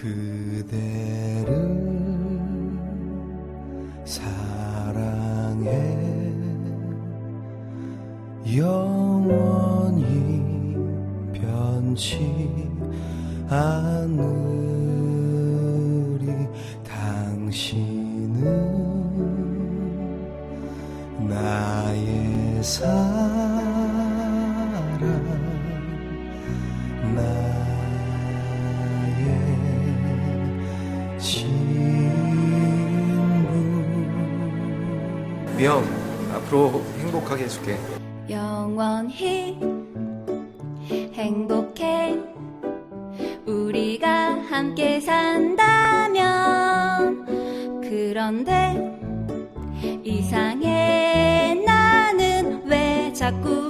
그대를 사랑해. 영원히 변치 않으리. 당신은 나의 사 미영 앞으로 행복하게 해줄게. 영원히 행복해. 우리가 함께 산다면 그런데 이상해. 나는 왜 자꾸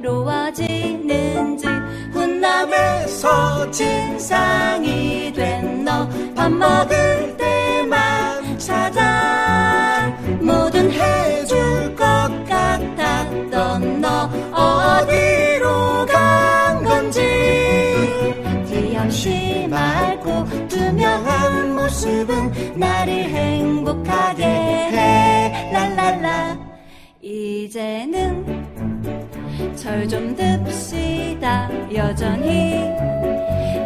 외로워지는지. 훈남에서 진상이 된 너 밥 먹을 어디로 간 건지. 맑고 투명한 모습은 나를 행복하게 해. 랄랄라. 이제는 절 좀 듭시다 여전히.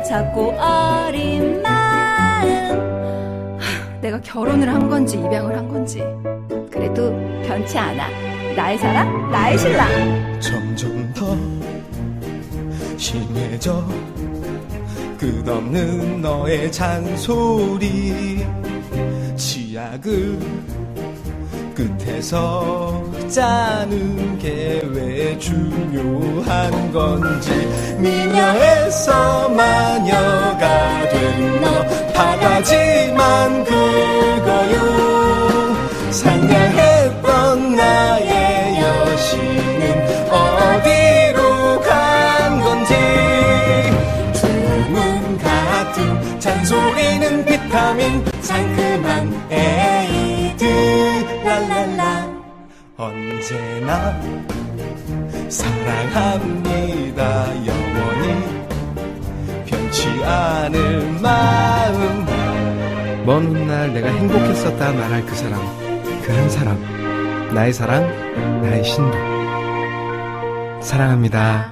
작고 어린 마음. 하, 내가 결혼을 한 건지 입양을 한 건지. 그래도 변치 않아 나의 사랑 나의 신랑. 점점 더 심해져 끝없는 너의 잔소리. 치약을 끝에서 짜는 게 왜 중요한 건지 미녀에서 마녀가 된 너 바가지만 긁어요. 상냥했 잔소리는 비타민 상큼한 에이드. 랄랄라. 언제나 사랑합니다 영원히. 변치 않을 마음. 먼 훗날 내가 행복했었다 말할 그 사람 그 한 사람. 나의 사랑 나의 신부 사랑합니다